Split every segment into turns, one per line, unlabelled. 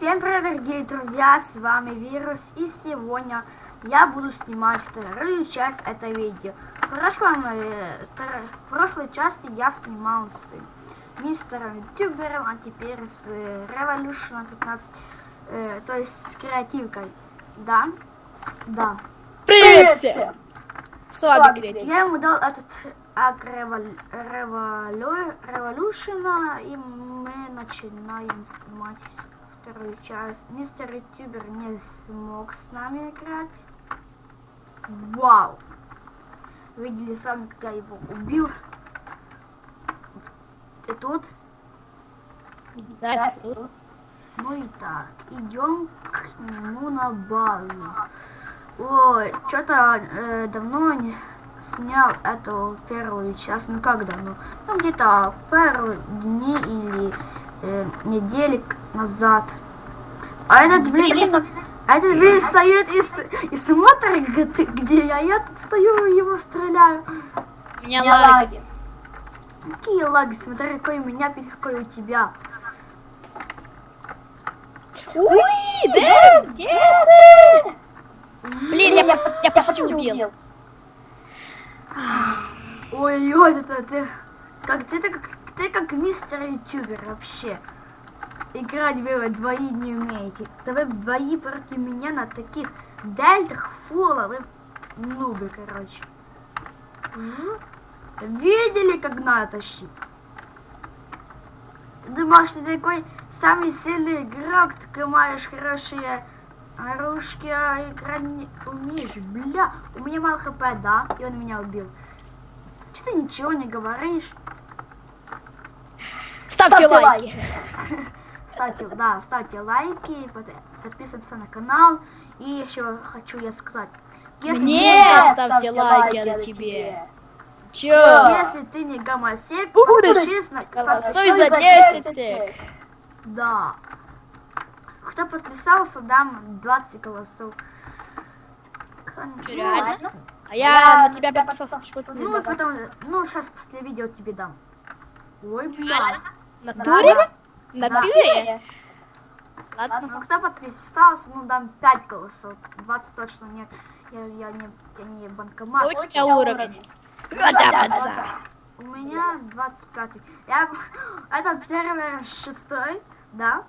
Всем привет, дорогие друзья, с вами Вирус, и сегодня я буду снимать вторую часть этого видео. В, прошлом, э, в прошлой части я снимал с мистером ютубером, а теперь с э, Revolution 15, э, то есть с креативкой. Да? Да.
Привет всем! С вами Кретин.
Я ему дал этот ак револ- револю- Revolution, и мы начинаем снимать вторую часть. Мистер Ютубер не смог с нами играть. Вау! Видели сами, как я его убил. Ты тут?
Да,
Ну и так, идем к нему на базу. Ой, что-то э, давно не снял эту первую часть. Ну как давно? Ну где-то пару дней или э, неделек назад. А этот, блин, а этот, блин, стоит и, и смотрит, где, я. Я тут стою и его стреляю.
у меня лаги.
Какие лаги, смотри, какой у меня, какой у тебя.
Уи, да, где ты? Блин, я, я почти убил.
Ой-ой, это ты как ты, ты как ты как мистер ютубер вообще. Играть вы двои не умеете. Да вы двои против меня на таких дельтах фула, вы нубы, короче. Жу. Видели, как надо тащить? Ты думаешь, ты такой самый сильный игрок, ты маешь хорошие оружки, а играть не умеешь, бля. У меня мало хп, да, и он меня убил. Че ты ничего не говоришь?
Ставьте лайки.
Ставьте, да, ставьте лайки, под- подписываемся на канал. И еще хочу я сказать. Если
Мне
ты,
ставьте лайки, а на тебе. Чё?
если ты не гомосек, подпишись на
Голосуй за 10 сек.
Да. Кто подписался, дам 20 голосов.
Чё, реально? А я на тебя подписался, ты
Ну, потом, ну, сейчас после видео тебе дам. Ой, бля.
На туре?
Да.
На
Да.
туре? Ладно.
Ну, кто подписался, ну, дам 5 голосов. 20 точно нет. Я, я не, я не банкомат.
У тебя уровень?
У меня 25. Я этот сервер шестой, да?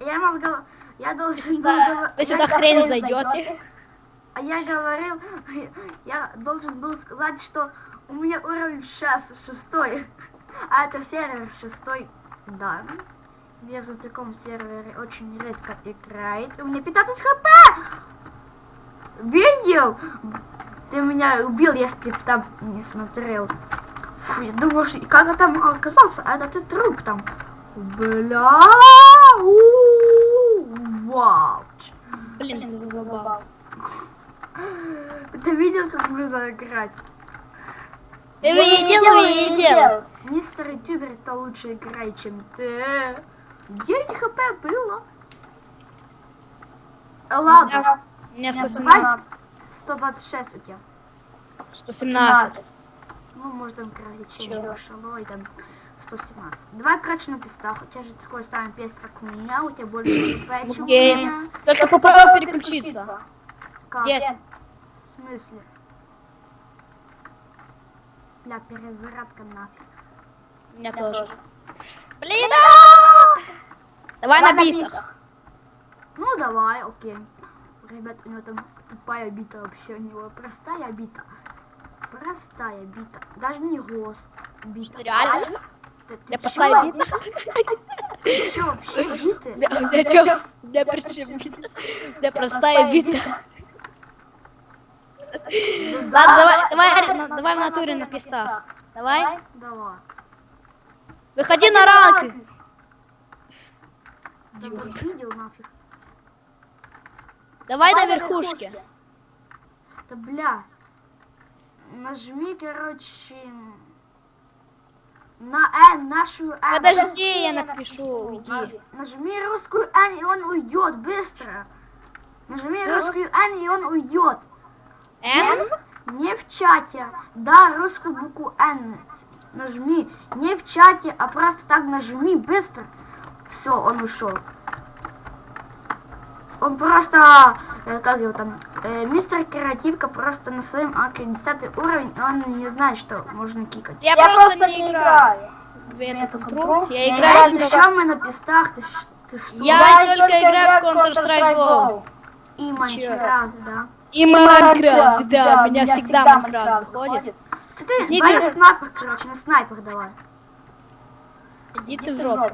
Я могу, я должен был
Вы сюда хрень зайдете.
А я говорил, я должен был сказать, что у меня уровень сейчас шестой. А это сервер шестой, да. Я в таком сервере очень редко играет. У меня 15 хп! Видел? Ты меня убил, если ты там не смотрел. Фу, я думал, что- как я там оказался? А это ты труп там. Бля! Вау!
Блин, ты задолбал.
Ты видел, как можно играть?
Ты видел, видел.
Мистер Ютубер это лучше играет, чем ты. 9 хп было. Ладно,
У меня
хватит.
117.
126 у тебя.
117.
Ну, может, там короче,
Чё?
шалой, там 117. Давай, короче, на пистах. У тебя же такой самый пес, как у меня, у тебя больше хп, чем у меня.
Только попробуй переключиться.
Как?
Где?
В смысле? Бля, перезарядка нафиг.
Меня тоже. Блин! Давай на битах.
Ну, давай, окей. Ребят, у него там тупая бита вообще, у него простая бита. Простая бита. Даже не гост. Бита.
Реально?
Ты, ты
Я
чё?
поставлю биты.
Ты чё вообще биты?
Да чё? Да причем бита? Да простая бита. Ладно, давай, давай, на- давай в натуре на пистах. Давай.
Давай.
Выходи на ранг.
Да вот видел нафиг.
Давай на верхушке.
Да бля. Нажми, короче, на N, нашу N.
Подожди, я напишу. Уйди.
Нажми русскую N, и он уйдет быстро. Нажми русскую N, и он уйдет.
Н?
Не в чате. Да, русскую букву N. Нажми. Не в чате, а просто так нажми быстро. Все, он ушел. Он просто, э, как его там, э, мистер Креативка просто на своем акре 10 уровень, и он не знает, что можно кикать.
Я, просто, не играю в. Я играю только...
еще мы на пистах, ты, ты что?
Я только играю в Counter-Strike Go.
И Майнкрафт, да.
И Майнкрафт, да, у меня всегда Майнкрафт выходит. Сидишь-
давай на снайпер, короче, на снайпер давай.
Иди ты в жопу.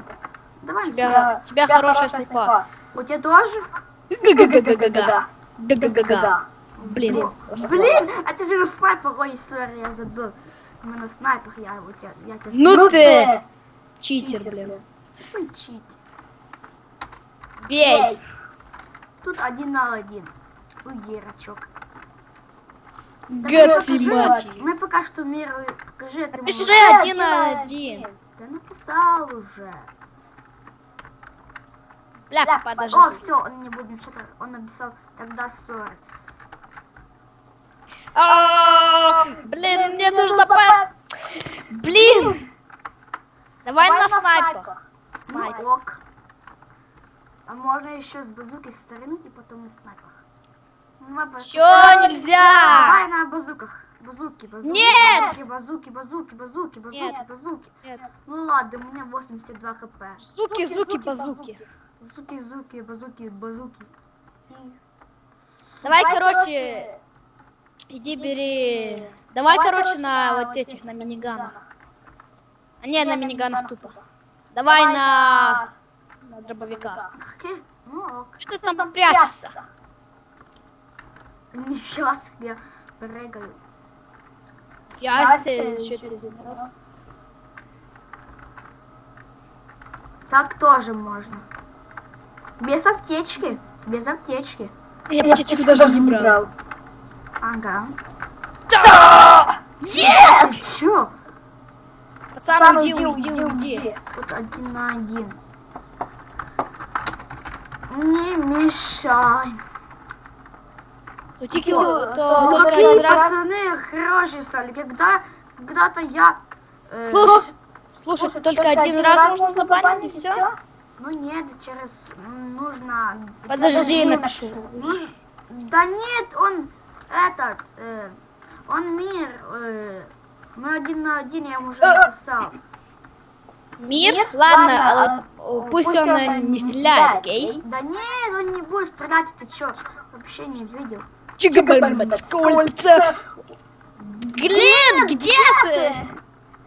Давай
У тебя, у тебя хорошая снайпа.
У тебя тоже?
Га-га-га-га-га. Га-га-га-га. Блин.
Блин, а ты же на снайпер, ой, сори, я забыл. Мы на снайпер, я вот я, я тебя
Ну ты! Читер, блин.
Ну, чит.
Бей!
Тут один на один. Ой, дурачок.
Гати
покажи,
мати.
Мы пока что миру покажи этому.
Пиши один на один.
Да написал уже.
Бля,
О,
подожди.
все, он не будет что-то. Он написал тогда 40.
А, Блин, мне нужно по... Блин! Давай на снайпер.
Ну ок. А можно еще с базуки стрельнуть и потом на снайпах. Ну, давай,
Чё нельзя?
Давай на базуках. Базуки, базуки.
Нет!
Базуки, базуки, базуки, базуки,
Нет.
базуки.
Нет.
Ну ладно, у меня 82 хп.
Зуки, зуки, базуки.
Зуки, зуки, базуки, базуки. И...
Давай, короче, иди бери. Давай, короче, на вот этих, на миниганах. А не, на миниганах тупо. Давай на, на дробовиках.
Ну ок.
Что ты там прячешься?
Нифига себе, я прыгаю.
Еще ты раз.
Так тоже можно. Без аптечки. Без аптечки.
Я птичек даже не брал.
Ага.
Да! Yes!
Ты чё?
Пацан, уйди, уйди, уйди.
Тут один на один. Не мешай.
То тільки то
ну
только
какие
один раз.
пацаны хорошие стали. Когда, когда-то я... э,
Слушай, слушай, только один раз можно забанить и все?
Ну нет, через... Нужно...
Подожди, я напишу.
Нуж- Да нет, он... Этот... э, он мир... э, мы один на один, я ему уже написал.
Мир? Ладно, а вот, пусть он э, не стреляет, окей?
Да нет, он не будет стрелять, ты чё? Вообще не видел.
Чигабальмат, сколько? Глин, где ты?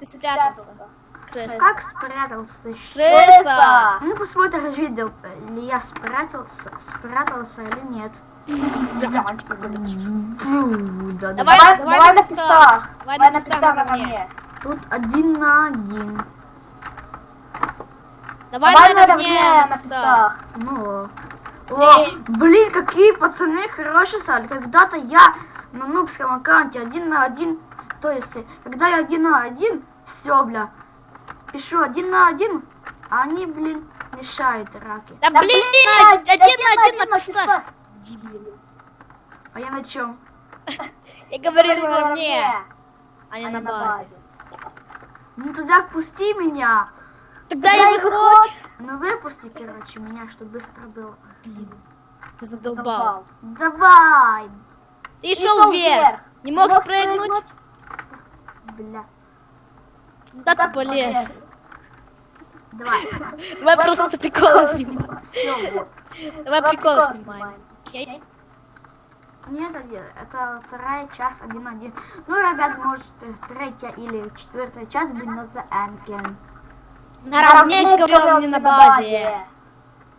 Ты спрятался. Крыса.
Как спрятался
Крыса!
Ну посмотришь видео, ли я спрятался, спрятался или нет.
Давай, давай на местах. Давай на местах на мне.
Тут один на один.
Давай на мне на местах.
Ну. О, блин, какие пацаны хорошие стали. Когда-то я на нубском аккаунте один на один. То есть, когда я один на один, все, бля. Пишу один на один, а они, блин, мешают раки.
Да блин, один на один на местах.
А я на чем?
Я говорил на мне, а не на базе.
Ну тогда пусти меня.
Тогда и выходь.
Ну выпусти, короче, меня, чтобы быстро было.
Ты задолбал.
Давай,
Ты шел вверх. Не мог спрыгнуть?
бля.
Куда ты полез?
Давай.
Давай просто приколы снимаем.
Все, вот.
Давай приколы снимаем. Окей?
Нет, это вторая часть, один на один. Ну, ребят, может, третья или четвертая часть будет на ЗМке.
На равне говорил не на базе.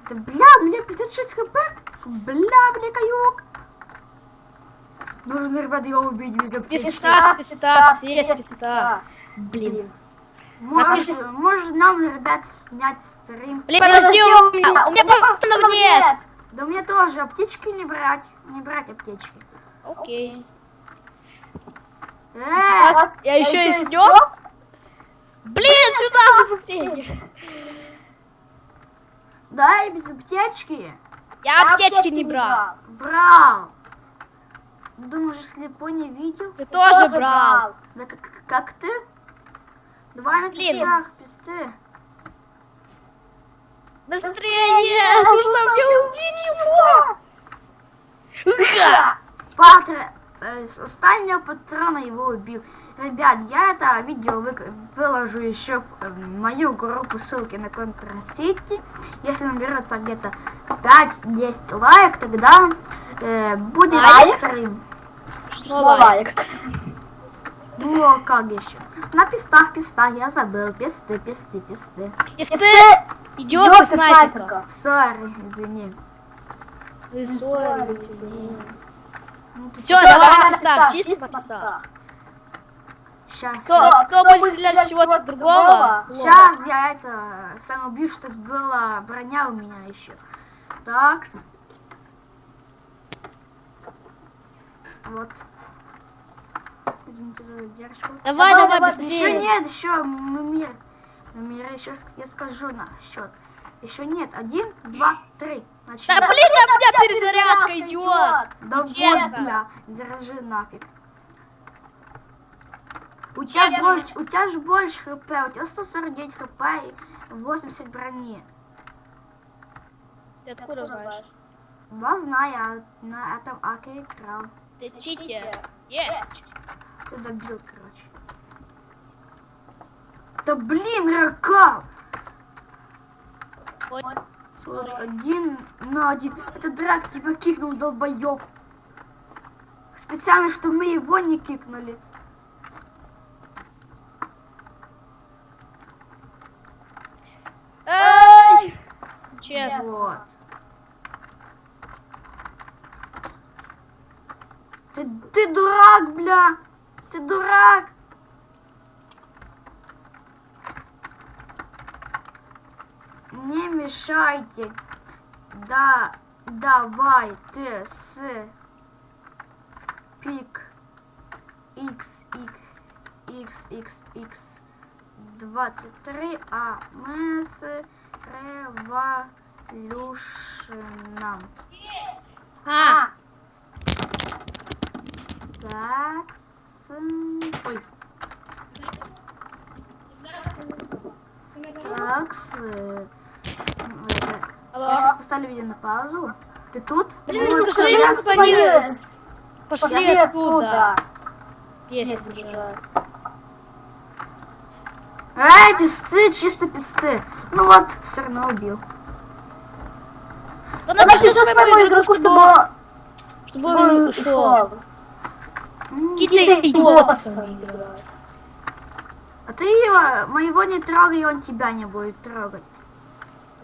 Да бля, у меня 56 хп. Бля, бля, каюк. Нужно, ребят, его убить
с песта, все с песта. Блин.
Может, может нам, ребят, снять стрим.
Блин, подожди, у меня, у меня патронов нет.
Да мне тоже аптечки не брать. Не брать аптечки.
Окей.
Э,
я еще и снес. Блин, сюда быстрее.
дай без аптечки.
Я аптечки не брал.
Брал. Думаешь, слепой не видел?
Ты тоже брал.
Да как, как ты? Давай на пистах, писты.
Быстрее, нужно мне убить его.
Патре, э, с останнего патрона его убил. Ребят, я это видео вы- выложу еще в э, мою группу ссылки на контрсети. Если наберется где-то 5-10 лайк, тогда э, будет
Лайк?
стрим.
Что лайк?
Ну, а как еще? На пистах, пистах, я забыл. Писты, писты, писты.
Если идет снайперка.
Сори, извини. Ну, ты
Все, давай на местах, чисто на местах.
сейчас,
Кто, кто будет стрелять с чего-то другого?
Сейчас я это сам убью, чтобы была броня у меня еще. Так. Вот. Извините за задержку.
Давай,
Давай,
давай,
давай,
Еще
быстрее.
нет, еще мир. Мир, еще я скажу на счет. Еще нет. Один, два, три.
Да
Начали.
блин, у меня перезарядка идет.
Да
честно.
бля, держи нафиг. У тебя,
Честно.
больше, у тебя же больше хп, у тебя 149 хп и 80 брони.
Ты откуда знаешь?
Да, знаю, я на этом аке играл.
Ты читер. Есть.
Ты добил, короче. Да блин, ракал!
Вот.
Вот один на один. Это драк тебя кикнул, долбоеб. Специально, что мы его не кикнули.
Эй! Честно.
Вот. Ты, ты дурак, бля! Ты дурак! Не мешайте. Да, давай ты с пик x x x x x 23, а мы с революшном.
А,
Так, с... Ой. Так, с... Я сейчас поставлю видео на паузу. Ты тут?
Блин,
Ну,
скажи,
я-
они- Пошли
Пошли
отсюда.
отсюда.
Есть уже.
Эй, писты, чисто писты. Ну вот, все равно убил.
Да
Да напиши своему игроку, чтобы
чтобы
он
ушел. Идиотцы играют.
А ты его, моего не трогай, и он тебя не будет трогать.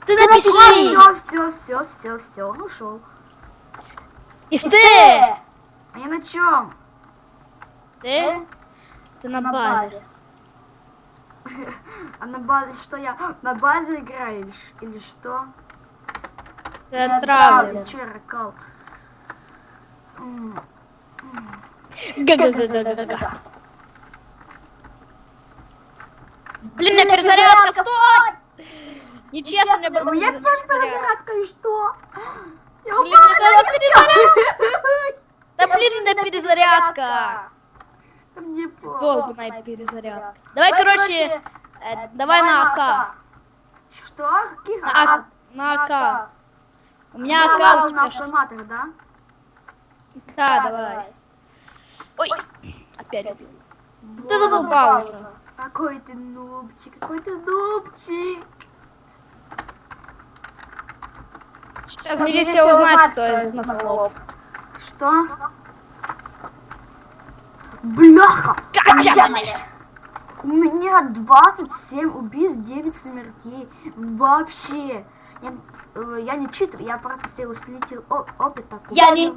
Ты напиши.
все, все, все, все, все, он ушел.
И ты.
А я на чем?
Ты? Ты на базе.
А на базе что я? На базе играешь или что?
Ты отравлен.
ты че, ракал? М,
Га-га-га-га-га-га. Блин, перезарядка, стой! Нечестно, У была
меня тоже
перезарядка,
и что? Я
Блин,
упала,
мне тоже перезарядка. Да блин, меня перезарядка.
Мне плохо.
Полная перезарядка. Давай, короче, э, давай на АК.
Что?
На
А,
АК. На АК. У меня АК,
на
что?
автоматах, да?
Да, давай. Ой, опять убил. Ты задолбал уже.
Какой ты нубчик, какой ты нубчик.
Сейчас милиция узнает, кто из нас лоб.
Что? Бляха!
Качали!
У меня 27 убийств, 9 смертей. Вообще. Я, э, я не читер, я просто себе усилитель о- опыта.
Я не...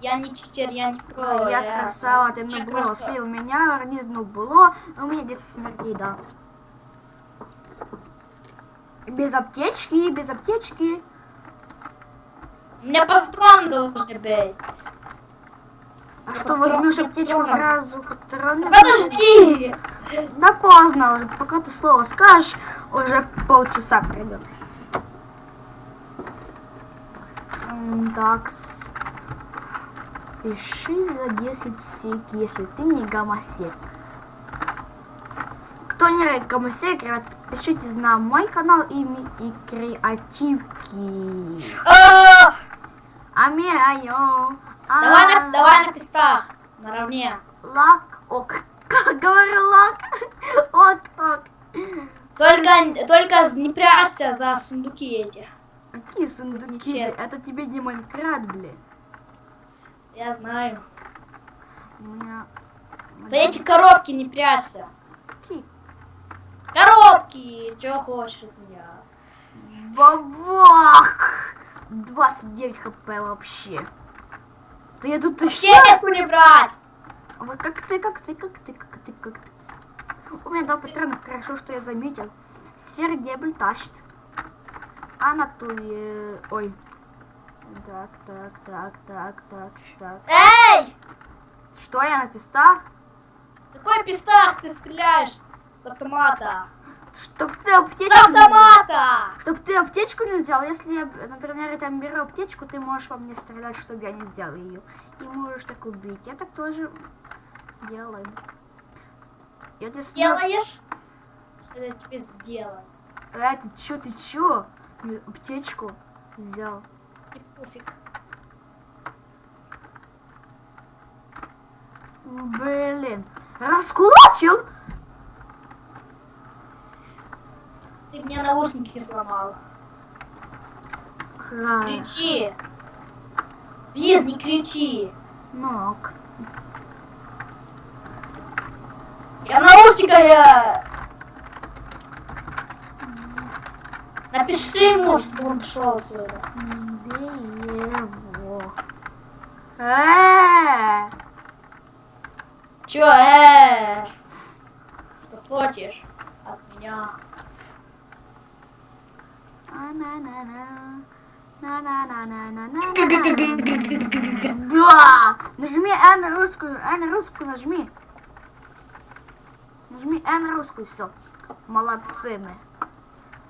Я не читер, я не про.
Я красава, ты
я
не было слил меня, организм было, у меня 10 смертей, да. Без аптечки, без аптечки.
Меня патрон должен быть.
А что, возьмешь аптечку сразу патроны?
Подожди!
Да поздно уже, пока ты слово скажешь, уже полчаса придет. М, Так, пиши за 10 сек, если ты не гомосек. Кто не гомосек, ребят, подпишитесь на мой канал и, и креативки.
А,
Амираю.
Давай на, давай на пестах. Наравне.
Лак, ок. Как говорю лак? Ок, ок.
Только, только не прячься за сундуки эти.
Какие сундуки?
Нечестно.
Это тебе не Майнкрафт, блин.
Я знаю.
У меня...
За эти коробки не прячься.
Какие?
Коробки! Чего хочешь от меня?
Бабах! 29 хп вообще. Да я тут еще...
Не брать!
А Вот как ты, как ты, как ты, как ты, как ты. У меня два патрона, хорошо, что я заметил. Сфера дебель тащит. А на туе... Ой. Так, так, так, так, так, так.
Эй!
Что я на пестах?
Какой пистах ты стреляешь? Автомата.
Чтоб ты аптечку
С
не взял.
автомата!
Чтоб ты аптечку не взял. Если я, например, я там беру аптечку, ты можешь во мне стрелять, чтобы я не взял ее. И можешь так убить. Я так тоже делаю. Я тебе снес-
Делаешь? Что я тебе сделаю?
Э, ты чё, ты чё? Аптечку взял.
И пофиг.
Блин. Раскулачил?
Ты мне наушники сломал.
Ха.
Кричи. Лиз, не кричи.
Ну, ок.
Я в наушниках я... Напиши ему, чтобы он пошел отсюда.
Его. Э,
Чё, э? Что хочешь от меня?
Да! Нажми N на русскую, N на русскую нажми. Нажми N на русскую, все. Молодцы мы.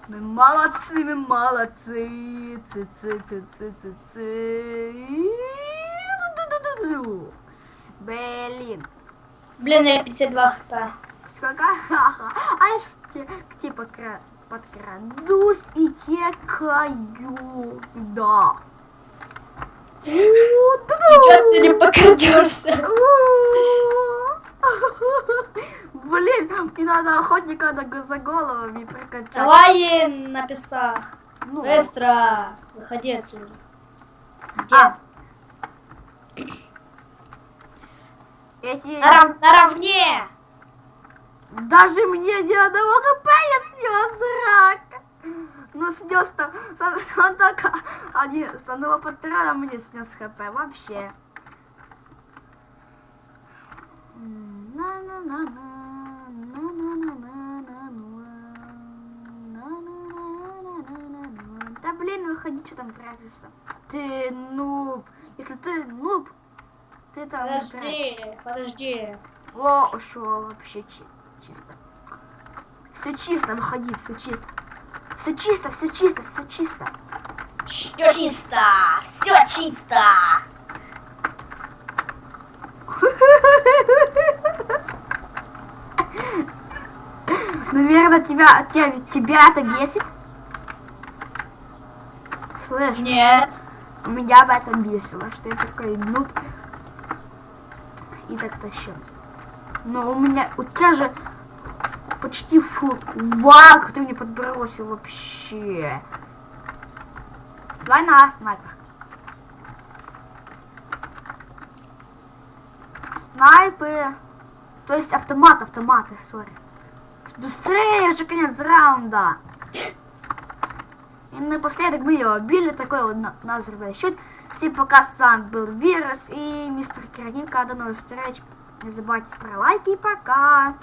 Мы молодцы, мы молодцы. Цы -цы -цы -цы -цы -цы. Ду-ду-ду-ду-ду. Блин.
Блин, я 52 хп.
Сколько? А я сейчас к тебе подкра... подкрадусь и текаю. Да.
Чё ты не покрадешься?
Блин, мне надо охотника за головами прокачать.
Давай на пестах.
Ну,
Быстро. Выходи отсюда. Где?
А. Эти...
Нарав- наравне.
Даже мне ни одного хп не снес рак. Ну снес-то, он, он только один, с одного патрона мне снес хп вообще. Да блин, выходи, что там прячешься. Ты нуб. Если ты нуб, ты там.
Подожди, подожди.
О, ушел вообще чи- чисто. Все чисто, выходи, все чисто. Все чисто, все чисто, все чисто.
Все чисто, все чисто.
Наверное, тебя, тебя, тебя это бесит. Слышь,
Нет.
меня бы это бесило, что я такой нуб. И так тащу. Но у меня, у тебя же почти фул. Вау, ты мне подбросил вообще. Давай на снайпер. Снайпы. То есть автомат, автоматы, сори. Быстрее же конец раунда. И напоследок мы ее убили, такой вот на- нас счет. Всем пока, с вами был Вирус и мистер Кранивка. До новых встреч. Не забывайте про лайки и пока.